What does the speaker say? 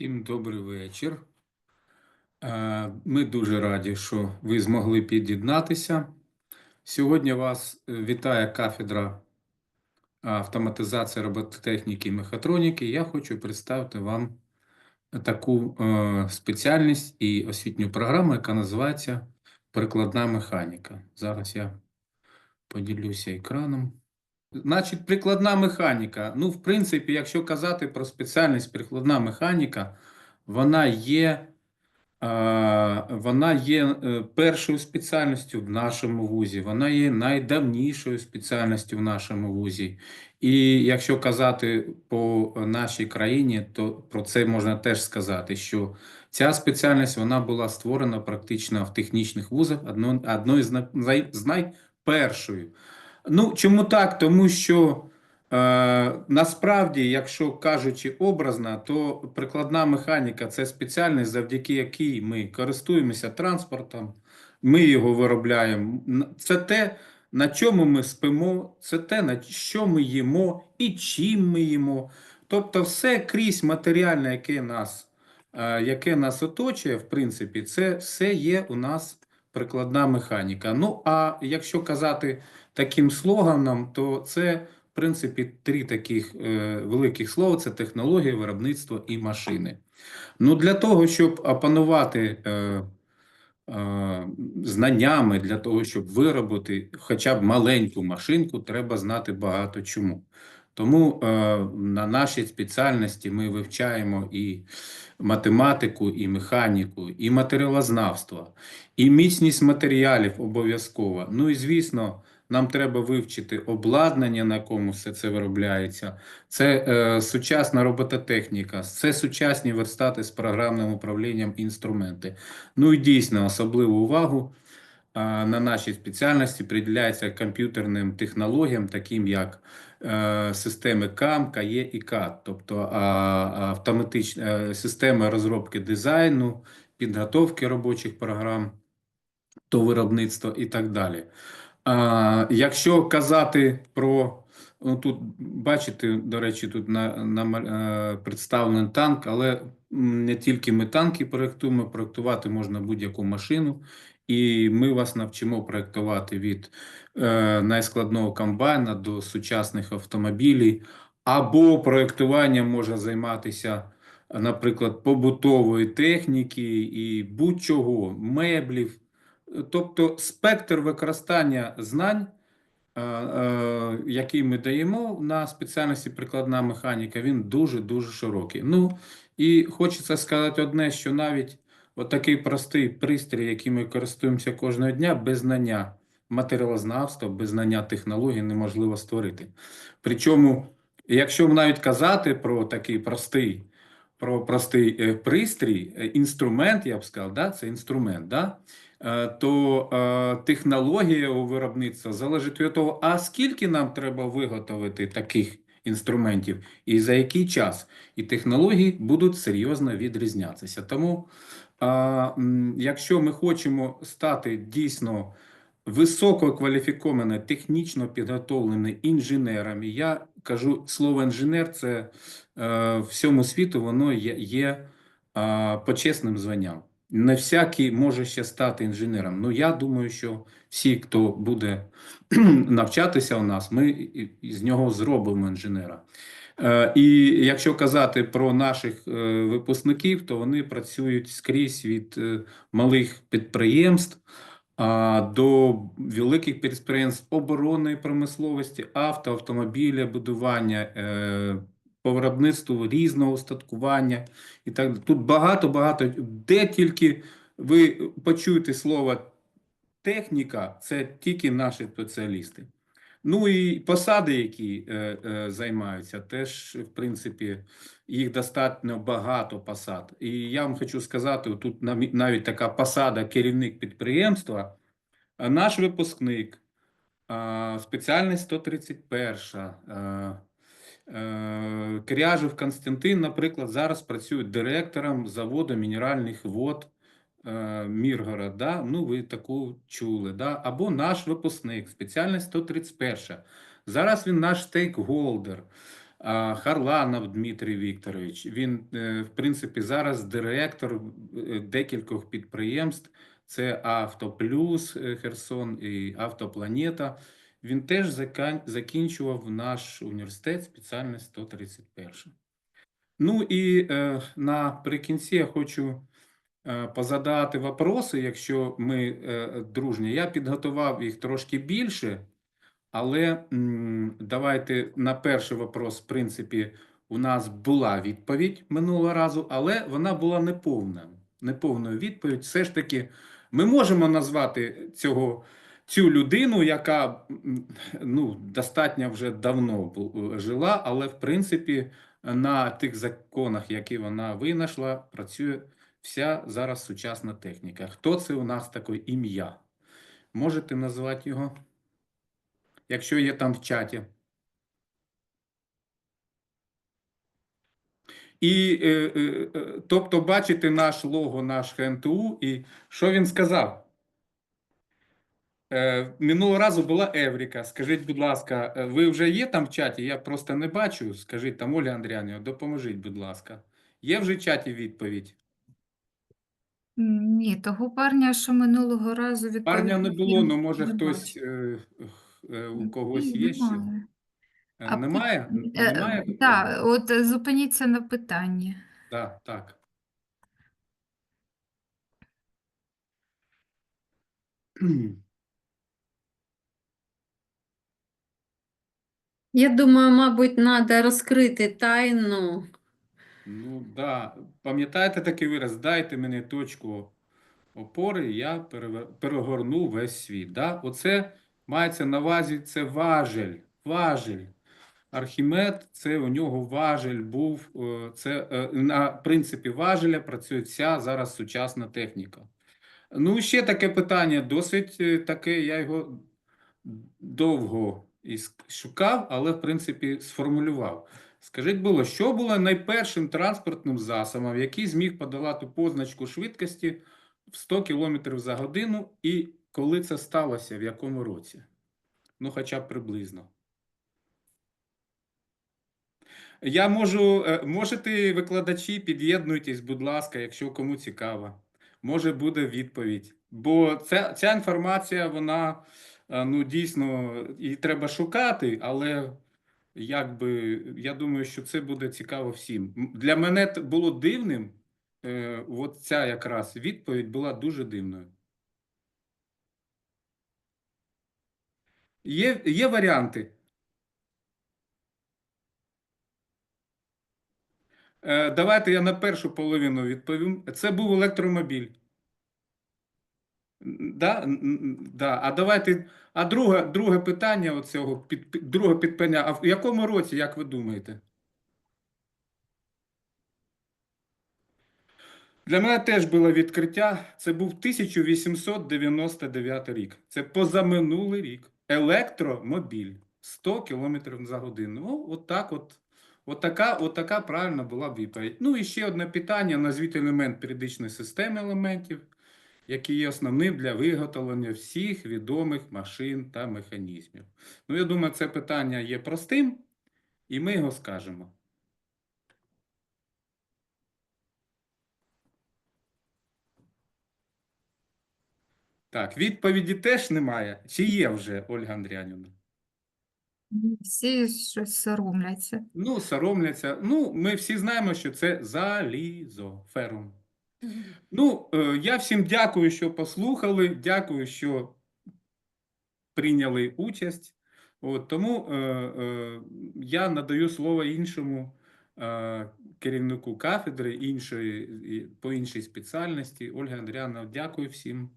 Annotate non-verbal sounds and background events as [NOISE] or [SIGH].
Всім добрий вечір. Е, Ми дуже раді, що ви змогли під'єднатися. Сьогодні вас е, вітає кафедра автоматизації робототехніки і мехатроніки. Я хочу представити вам таку е, спеціальність і освітню програму, яка називається Прикладна механіка. Зараз я поділюся екраном. Значить, прикладна механіка. Ну, в принципі, якщо казати про спеціальність прикладна механіка, вона є, е, вона є е, першою спеціальністю в нашому вузі, вона є найдавнішою спеціальністю в нашому вузі. І якщо казати по нашій країні, то про це можна теж сказати, що ця спеціальність вона була створена практично в технічних вузах, одно- одною з най- з найпершою. Ну, чому так? Тому що е, насправді, якщо кажучи образно, то прикладна механіка це спеціальність, завдяки якій ми користуємося транспортом, ми його виробляємо. Це те, на чому ми спимо, це те, на що ми їмо і чим ми їмо. Тобто, все крізь матеріальне, яке нас, е, яке нас оточує, в принципі, це все є у нас прикладна механіка. Ну, а якщо казати таким слоганом, то це, в принципі, три таких е, великих слова: це технологія, виробництво і машини. Ну, для того, щоб опанувати е, е, знаннями, для того, щоб виробити хоча б маленьку машинку, треба знати багато чому. Тому е, на нашій спеціальності ми вивчаємо і математику, і механіку, і матеріалознавство, і міцність матеріалів обов'язково. Ну і звісно, нам треба вивчити обладнання, на якому все це виробляється. Це е, сучасна робототехніка, це сучасні верстати з програмним управлінням інструменти. Ну і дійсно особливу увагу а, на нашій спеціальності приділяється комп'ютерним технологіям, таким як е, системи CAM, CAE і CAD, тобто а, автоматичні е, системи розробки дизайну, підготовки робочих програм до виробництва і так далі. А, якщо казати про ну, тут бачите, до речі, тут на, на е, представлений танк, але не тільки ми танки проєктуємо, проєктувати можна будь-яку машину. І ми вас навчимо проєктувати від е, найскладного комбайна до сучасних автомобілів, або проєктуванням може займатися, наприклад, побутової техніки і будь-чого, меблів. Тобто спектр використання знань, е, е, який ми даємо на спеціальності прикладна механіка, він дуже-дуже широкий. Ну, і хочеться сказати одне, що навіть отакий простий пристрій, яким ми користуємося кожного дня, без знання матеріалознавства, без знання технологій неможливо створити. Причому, якщо навіть казати про такий простий, про простий е, пристрій, е, інструмент, я б сказав, да, це інструмент, да, е, то технологія у виробництва залежить від того, а скільки нам треба виготовити таких інструментів і за який час. І технології будуть серйозно відрізнятися. Тому, якщо ми хочемо стати дійсно висококваліфікованими, технічно підготовленими інженерами, я кажу слово інженер, це всьому світу воно є, є почесним званням. Не всякий може ще стати інженером. Ну, я думаю, що всі, хто буде [CLEARS THROAT] навчатися у нас, ми з нього зробимо інженера. Е, І якщо казати про наших е, випускників, то вони працюють скрізь від е, малих підприємств до великих підприємств оборонної промисловості, авто, автомобіля, будування, е, по виробництву різного устаткування і так. далі. Тут багато-багато, де тільки ви почуєте слово техніка, це тільки наші спеціалісти. Ну і посади, які е, е, займаються, теж, в принципі, їх достатньо багато посад. І я вам хочу сказати, тут навіть така посада керівник підприємства, наш випускник, а, спеціальність 131, а, е, Кряжев Константин, наприклад, зараз працює директором заводу мінеральних вод е, Міргород, да? ну ви таку чули, да? або наш випускник, спеціальність 131. Зараз він наш стейкхолдер. А, Харланов Дмитрій Вікторович. Він, е, в принципі, зараз директор е, декількох підприємств. Це Автоплюс е, Херсон і Автопланета. Він теж закінчував наш університет спеціальність 131. Ну і е, наприкінці я хочу е, позадати вопроси, якщо ми е, дружні. Я підготував їх трошки більше, але м, давайте на перший вопрос, в принципі, у нас була відповідь минулого разу, але вона була неповна. Неповною відповідь. Все ж таки, ми можемо назвати цього, цю людину, яка ну, достатньо вже давно жила, але в принципі на тих законах, які вона винайшла, працює вся зараз сучасна техніка. Хто це у нас таке ім'я? Можете назвати його? Якщо є там в чаті. І, е, е, е, тобто, бачите наш лого, наш ХНТУ, і що він сказав? Е, минулого разу була Евріка. Скажіть, будь ласка, е, ви вже є там в чаті? Я просто не бачу. Скажіть там, Оля Андріанівна, допоможіть, будь ласка. Є вже в чаті відповідь? Ні, того парня, що минулого разу Парня не було, ну може не хтось е, е, у когось є ще? немає. Е, А Немає? е, Немає такого? Так, от е, зупиніться на питанні. Так, так. Я думаю, мабуть, треба розкрити тайну. Ну, да. Пам'ятаєте такий вираз? Дайте мені точку опори, я перегорну весь світ. Да? Оце мається на увазі, це важель. Важель. Архімед, це у нього важель був. е, Це е, на принципі важеля працює вся зараз сучасна техніка. Ну, ще таке питання, досить е, таке, я його довго іск- шукав, але в принципі сформулював. Скажіть, було, що було найпершим транспортним засобом, який зміг подолати позначку швидкості в 100 км за годину, і коли це сталося, в якому році? Ну, хоча б приблизно. Я можу, е, можете, викладачі, під'єднуйтесь, будь ласка, якщо кому цікаво. Може буде відповідь. Бо ця, ця інформація, вона ну, дійсно її треба шукати, але якби я думаю, що це буде цікаво всім. Для мене було дивним, е, от ця якраз відповідь була дуже дивною. Є, є варіанти. Е, Давайте я на першу половину відповім. Це був електромобіль. Да? Да. А давайте. А друге, друге питання оцього під, друге підпитання. А в якому році, як ви думаєте? Для мене теж було відкриття. Це був 1899 рік. Це позаминулий рік. Електромобіль 100 км за годину. Ну, от так от. От така, от правильна була відповідь. Ну і ще одне питання: назвіть елемент періодичної системи елементів, які є основним для виготовлення всіх відомих машин та механізмів. Ну, я думаю, це питання є простим, і ми його скажемо. Так, відповіді теж немає. Чи є вже, Ольга Андріанівна? Всі щось соромляться. Ну, соромляться. Ну, ми всі знаємо, що це залізо, ферум. Ну, е, я всім дякую, що послухали. Дякую, що прийняли участь. От, тому е, е, я надаю слово іншому е, керівнику кафедри іншої, по іншій спеціальності. Ольга Андріановна, дякую всім.